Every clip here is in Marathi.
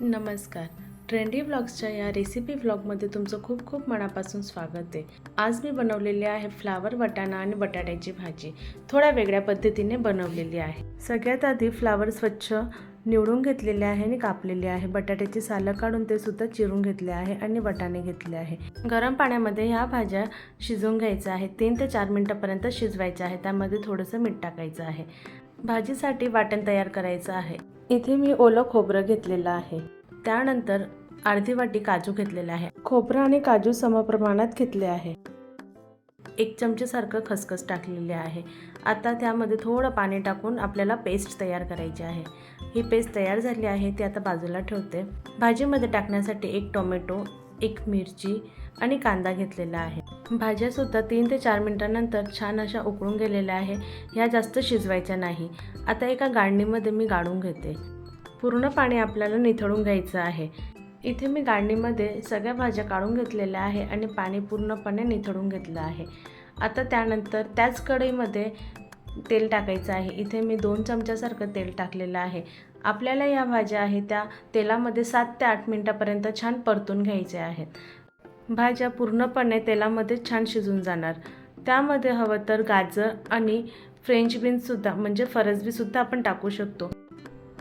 नमस्कार. ट्रेंडी ब्लॉग्सच्या या रेसिपी ब्लॉगमध्ये तुमचं खूप खूप मनापासून स्वागत आहे. आज मी बनवलेली आहे फ्लावर वटाणा आणि बटाट्याची भाजी. थोड्या वेगळ्या पद्धतीने बनवलेली आहे. सगळ्यात आधी फ्लावर स्वच्छ निवडून घेतलेले आहे आणि कापलेले आहे. बटाट्याची सालं काढून ते सुद्धा चिरून घेतले आहे आणि वटाणे घेतले आहे. गरम पाण्यामध्ये ह्या भाज्या शिजवून घ्यायच्या आहेत. तीन ते चार मिनटापर्यंत शिजवायच्या आहे त्यामध्ये थोडंसं मीठ टाकायचं आहे. भाजीसाठी वाटण तयार करायचं आहे. इथे मी ओलं खोबरं घेतलेलं आहे. त्यानंतर अर्धी वाटी काजू घेतलेले आहे. खोबरं आणि काजू समप्रमाणात घेतले आहे. एक चमचेसारखं खसखस टाकलेले आहे. आता त्यामध्ये थोडं पाणी टाकून आपल्याला पेस्ट तयार करायची आहे. ही पेस्ट तयार झाली आहे ती आता बाजूला ठेवते. भाजीमध्ये टाकण्यासाठी एक टोमॅटो एक मिरची आणि कांदा घेतलेला आहे. भाज्यासुद्धा तीन ते चार मिनटानंतर छान अशा उकळून गेलेल्या आहे. ह्या जास्त शिजवायच्या नाही. आता एका गाळणीमध्ये मी गाळून घेते. पूर्ण पाणी आपल्याला निथळून घ्यायचं आहे. इथे मी गाळणीमध्ये सगळ्या भाज्या काढून घेतलेल्या आहे आणि पाणी पूर्णपणे निथळून घेतलं आहे. आता त्यानंतर त्याच कढईमध्ये तेल टाकायचं आहे. इथे मी दोन चमच्यासारखं तेल टाकलेलं आहे. आपल्याला या भाज्या आहे त्या तेलामध्ये सात ते आठ मिनटापर्यंत छान परतून घ्यायच्या आहेत. भाज्या पूर्णपणे तेलामध्ये छान शिजून जाणार. त्यामध्ये हवं तर गाजर आणि फ्रेंच बीन्ससुद्धा म्हणजे फरसबीसुद्धा आपण टाकू शकतो.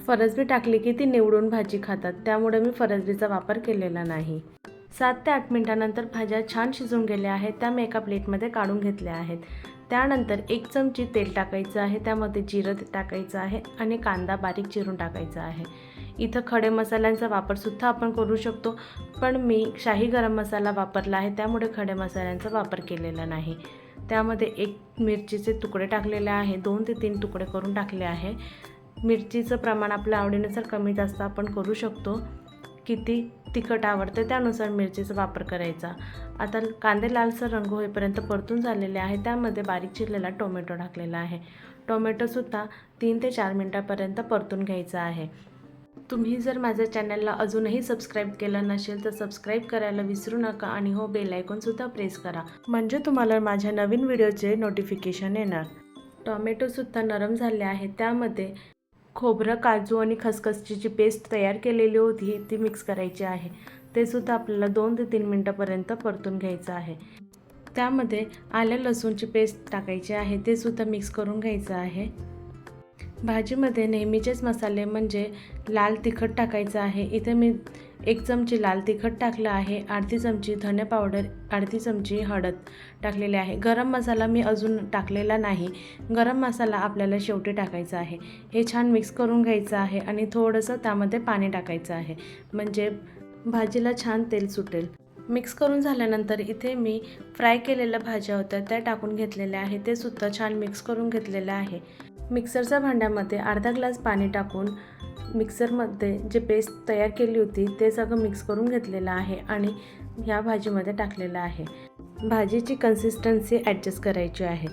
फरसबी टाकली की ती निवडून भाजी खातात. त्यामुळे मी फरसबीचा वापर केलेला नाही. सात ते आठ मिनटानंतर भाज्या छान शिजून गेल्या आहेत. त्या मी एका प्लेटमध्ये काढून घेतल्या आहेत. त्यानंतर एक चमची तेल टाकायचं आहे. त्यामध्ये जिरं टाकायचं आहे आणि कांदा बारीक चिरून टाकायचा आहे. इथं खडे मसाल्यांचा वापरसुद्धा आपण करू शकतो. पण मी शाही गरम मसाला वापरला आहे त्यामुळे खडे मसाल्यांचा वापर केलेला नाही. त्यामध्ये एक मिरचीचे तुकडे टाकलेले आहे दोन ते तीन तुकडे करून टाकले आहे. मिरचीचं प्रमाण आपल्या आवडीनुसार कमी जास्त आपण करू शकतो. किती तिखट आवडतं त्यानुसार मिरचीचा वापर करायचा. आता कांदे लालसर रंग होईपर्यंत परतून झालेले आहे त्यामध्ये बारीक चिरलेला टोमॅटो टाकलेला आहे. टोमॅटोसुद्धा तीन ते चार मिनटापर्यंत परतून घ्यायचा आहे. तुम्ही जर माझ्या चॅनलला अजूनही सबस्क्राईब केलं नसेल तर सबस्क्राईब करायला विसरू नका आणि हो बेल आयकॉनसुद्धा प्रेस करा. म्हणजे तुम्हाला माझ्या नवीन व्हिडिओचे नोटिफिकेशन येणार. टॉमॅटोसुद्धा नरम झाले आहे त्यामध्ये खोबरं काजू आणि खसखसची जी पेस्ट तयार केलेली होती. ती मिक्स करायची आहे. ते सुद्धा आपल्याला दोन ते तीन मिनटापर्यंत परतून घ्यायचं आहे. त्यामध्ये आल्या लसूणची पेस्ट टाकायची आहे. ते सुद्धा मिक्स करून घ्यायचं आहे. भाजीमध्ये नेहमीचेच मसाले म्हणजे लाल तिखट टाकायचं आहे. इथे मी एक चमची लाल तिखट टाकलं आहे. अर्धी चमची धने पावडर अर्धी चमची हळद टाकलेली आहे. गरम मसाला मी अजून टाकलेला नाही. गरम मसाला आपल्याला शेवटी टाकायचा आहे. हे छान मिक्स करून घ्यायचं आहे आणि थोडंसं त्यामध्ये पाणी टाकायचं आहे. म्हणजे भाजीला छान तेल सुटेल. मिक्स करून झाल्यानंतर इथे मी फ्राय केलेल्या भाज्या होत्या त्या टाकून घेतलेल्या आहे. ते सुद्धा छान मिक्स करून घेतलेलं आहे. मिक्सरच्या भांड्यामध्ये अर्धा ग्लास पाणी टाकून मिक्सरमध्ये जे पेस्ट तयार केली होती ते सगळं मिक्स करून घेतलेलं आहे आणि ह्या भाजीमध्ये टाकलेलं आहे. भाजीची कन्सिस्टन्सी ॲडजस्ट करायची आहे.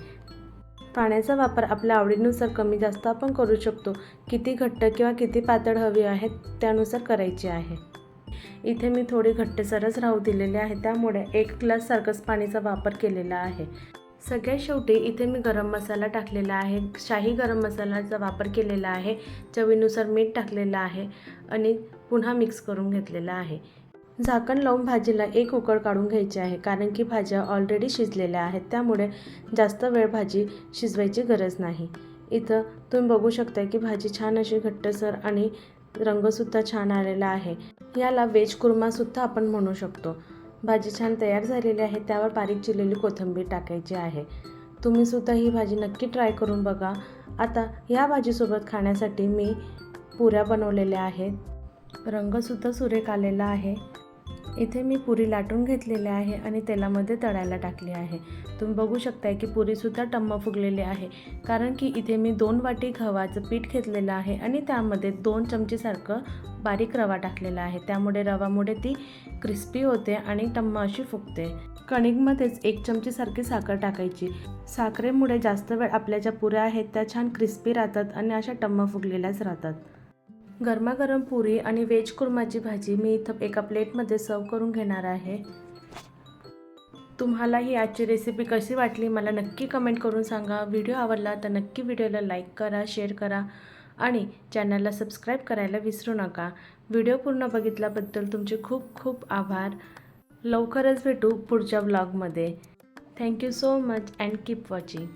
पाण्याचा वापर आपल्या आवडीनुसार कमी जास्त आपण करू शकतो. किती घट्ट किंवा किती पातळ हवी आहे त्यानुसार करायची आहे. इथे मी थोडी घट्टसरच राहू दिलेली आहे त्यामुळे एक ग्लाससारखंच पाणीचा वापर केलेला आहे. सगळ्यात शेवटी इथे मी गरम मसाला टाकलेला आहे. शाही गरम मसाल्याचा वापर केलेला आहे. चवीनुसार मीठ टाकलेलं आहे आणि पुन्हा मिक्स करून घेतलेला आहे. झाकण लावून भाजीला एक उकळ काढून घ्यायची आहे कारण की भाज्या ऑलरेडी शिजलेल्या आहेत. त्यामुळे जास्त वेळ भाजी शिजवायची गरज नाही. इथं तुम्ही बघू शकता की भाजी छान अशी घट्टसर आणि रंगसुद्धा छान आलेला आहे. याला वेज कुर्मासुद्धा आपण म्हणू शकतो. भाजी छान तयार झालेली आहे. त्यावर बारीक चिरलेली कोथिंबीर टाकायची आहे. तुम्हीसुद्धा ही भाजी नक्की ट्राय करून बघा. आता ह्या भाजीसोबत खाण्यासाठी मी पुऱ्या बनवलेल्या आहेत. रंगसुद्धा सुरेख आलेला आहे. इथे मी पुरी लाटून घेतलेली आहे आणि तेलामध्ये तळायला टाकली आहे. तुम्ही बघू शकताय की पुरीसुद्धा टम्म फुगलेली आहे. कारण की इथे मी दोन वाटी गव्हाचं पीठ घेतलेलं आहे आणि त्यामध्ये दोन चमचीसारखं बारीक रवा टाकलेला आहे. त्यामुळे रवामुळे ती क्रिस्पी होते आणि टम्म अशी फुगते. कणिकमध्येच एक चमचीसारखी साखर टाकायची. साखरेमुळे जास्त वेळ आपल्या ज्या पुऱ्या आहेत त्या छान क्रिस्पी राहतात आणि अशा टम्म फुगलेल्याच राहतात. गरमागरम पुरी आणि व्हेज कुर्माची भाजी मी इथं एका प्लेटमध्ये सर्व करून घेणार आहे. तुम्हाला ही आजची रेसिपी कशी वाटली मला नक्की कमेंट करून सांगा. व्हिडिओ आवडला तर नक्की व्हिडिओला लाईक करा शेअर करा आणि चॅनलला सबस्क्राईब करायला विसरू नका. व्हिडिओ पूर्ण बघितल्याबद्दल तुमचे खूप खूप आभार. लवकरच भेटू पुढच्या ब्लॉगमध्ये thank you so much and keep watching